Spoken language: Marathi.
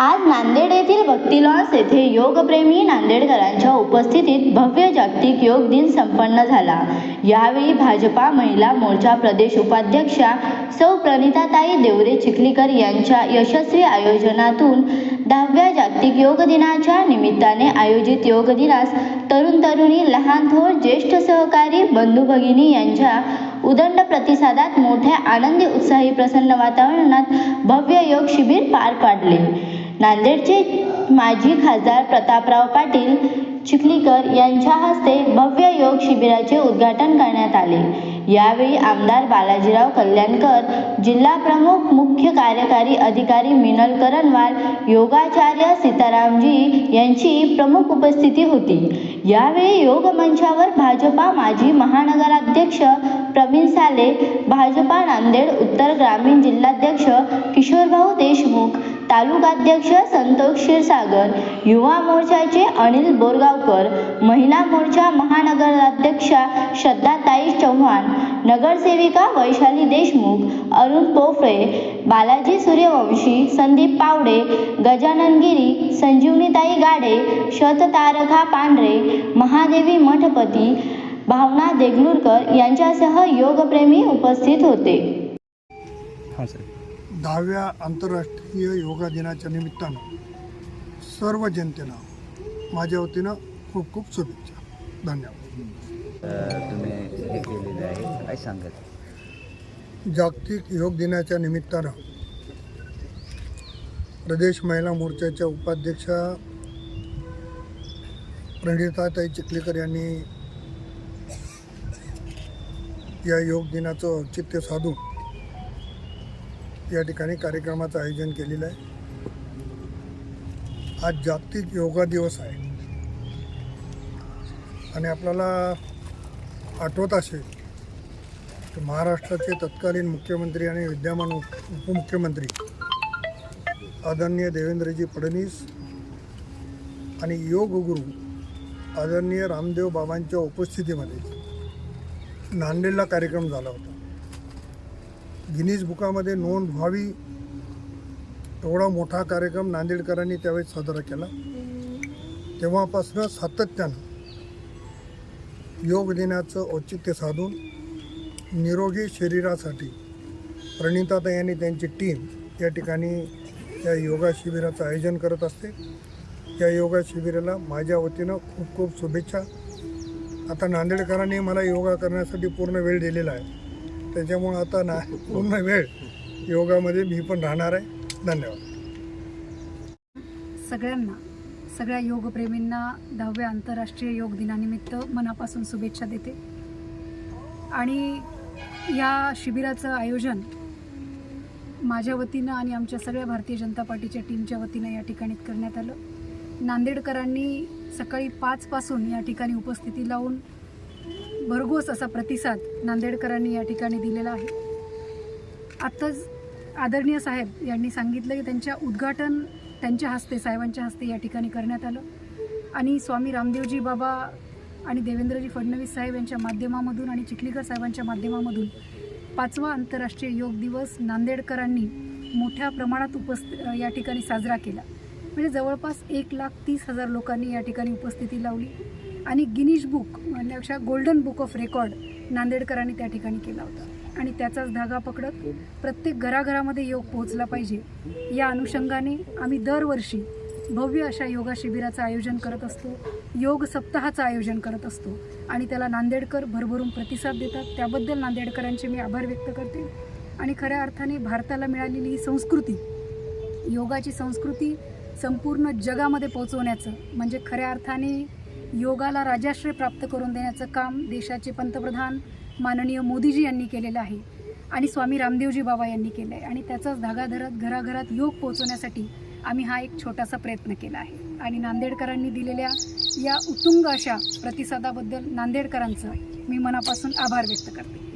आज नांदेड येथील भक्ती लॉन्स येथे योगप्रेमी नांदेडकरांच्या उपस्थितीत भव्य जागतिक योग दिन संपन्न झाला. यावेळी भाजपा महिला मोर्चा प्रदेश उपाध्यक्षा सौ प्रणिताताई देवरे चिखलीकर यांच्या यशस्वी आयोजनातून दहाव्या जागतिक योग दिनाच्या निमित्ताने आयोजित योग दिनास तरुण तरुणी लहान थोर ज्येष्ठ सहकारी बंधू भगिनी यांच्या उदंड प्रतिसादात मोठ्या आनंदी उत्साही प्रसन्न वातावरणात भव्य योग शिबिर पार पाडले. नांदेडचे माजी खासदार प्रतापराव पाटील चिखलीकर यांच्या हस्ते भव्य योग शिबिराचे उद्घाटन करण्यात आले. यावेळी आमदार बालाजीराव कल्याणकर जिल्हा प्रमुख मुख्य कार्यकारी अधिकारी मिनल करणवाल योगाचार्य सीतारामजी यांची प्रमुख उपस्थिती होती. यावेळी योग मंचावर भाजपा माजी महानगराध्यक्ष प्रवीण साले भाजपा नांदेड उत्तर ग्रामीण जिल्हाध्यक्ष किशोरभाऊ देशमुख तालुकाध्यक्ष संतोष क्षीरसागर युवा मोर्चाचे अनिल बोरगावकर महिला मोर्चा महानगराध्यक्षा श्रद्धाताई चव्हाण नगरसेविका वैशाली देशमुख अरुण पोफळे बालाजी सूर्यवंशी संदीप पावडे गजानन गिरी संजीवनीताई गाडे शततारका पांढरे महादेवी मठपती भावना देगलूरकर यांच्यासह योगप्रेमी उपस्थित होते. हां सर. दहाव्या आंतरराष्ट्रीय योगा दिनाच्या निमित्तानं सर्व जनतेनं माझ्या वतीनं खूप खूप शुभेच्छा. धन्यवाद. तुम्ही हे केलेलं आहे. काय सांगत? जागतिक योग दिनाच्या निमित्तानं प्रदेश महिला मोर्चाच्या उपाध्यक्षा प्रणिताताई चिखलीकर यांनी या योग दिनाचं औचित्य साधून या ठिकाणी कार्यक्रमाचं आयोजन केलेलं आहे. आज जागतिक योगा दिवस आहे. आणि आपल्याला आठवत असेल की महाराष्ट्राचे तत्कालीन मुख्यमंत्री आणि विद्यमान उपमुख्यमंत्री आदरणीय देवेंद्रजी फडणवीस आणि योग गुरु आदरणीय रामदेव बाबांच्या उपस्थितीमध्ये नांदेडला कार्यक्रम झाला होता. गिनीज बुकामध्ये नोंद व्हावी एवढा मोठा कार्यक्रम नांदेडकरांनी त्यावेळेस साजरा केला. तेव्हापासनं सातत्यानं योग दिनाचं औचित्य साधून निरोगी शरीरासाठी प्रणिताताई यांनी त्यांची टीम या ठिकाणी या योगा शिबिराचं आयोजन करत असते. या योगा शिबिराला माझ्या वतीनं खूप खूप शुभेच्छा. आता नांदेडकरांनी मला योगा करण्यासाठी पूर्ण वेळ दिलेला आहे. त्याच्यामुळं आता ना पूर्ण वेळ योगामध्ये मी पण राहणार आहे. धन्यवाद. सगळ्यांना सगळ्या योगप्रेमींना दहाव्या आंतरराष्ट्रीय योग दिनानिमित्त मनापासून शुभेच्छा देते. आणि या शिबिराचं आयोजन माझ्या वतीनं आणि आमच्या सगळ्या भारतीय जनता पार्टीच्या टीमच्या वतीनं या ठिकाणी करण्यात आलं. नांदेडकरांनी सकाळी पाचपासून या ठिकाणी उपस्थिती लावून भरघोस असा प्रतिसाद नांदेडकरांनी या ठिकाणी दिलेला आहे. आत्ताच आदरणीय साहेब यांनी सांगितलं की त्यांच्या उद्घाटन त्यांच्या हस्ते साहेबांच्या हस्ते या ठिकाणी करण्यात आलं. आणि स्वामी रामदेवजी बाबा आणि देवेंद्रजी फडणवीस साहेब यांच्या माध्यमामधून आणि चिखलीकर साहेबांच्या माध्यमामधून पाचवा आंतरराष्ट्रीय योग दिवस नांदेडकरांनी मोठ्या प्रमाणात उपस्थित या ठिकाणी साजरा केला. म्हणजे जवळपास एक लाख तीस हजार लोकांनी या ठिकाणी उपस्थिती लावली. आणि गिनीज बुक म्हणण्यापेक्षा गोल्डन बुक ऑफ रेकॉर्ड नांदेडकरांनी त्या ठिकाणी केला होता. आणि त्याचाच धागा पकडत प्रत्येक घराघरामध्ये योग पोहोचला पाहिजे. या अनुषंगाने आम्ही दरवर्षी भव्य अशा योगा शिबिराचं आयोजन करत असतो. योग सप्ताहाचं आयोजन करत असतो. आणि त्याला नांदेडकर भरभरून प्रतिसाद देतात. त्याबद्दल नांदेडकरांचे मी आभार व्यक्त करते. आणि खऱ्या अर्थाने भारताला मिळालेली ही संस्कृती योगाची संस्कृती संपूर्ण जगामध्ये पोहोचवण्याचं म्हणजे खऱ्या अर्थाने योगाला राजाश्रय प्राप्त करून देण्याचं काम देशाचे पंतप्रधान माननीय मोदीजी यांनी केलेलं आहे आणि स्वामी रामदेवजी बाबा यांनी केलं आहे आणि त्याचाच धागा धरत घराघरात योग पोहोचवण्यासाठी आम्ही हा एक छोटासा प्रयत्न केला आहे. आणि नांदेडकरांनी दिलेल्या या उत्तुंग अशा प्रतिसादाबद्दल नांदेडकरांचं मी मनापासून आभार व्यक्त करते.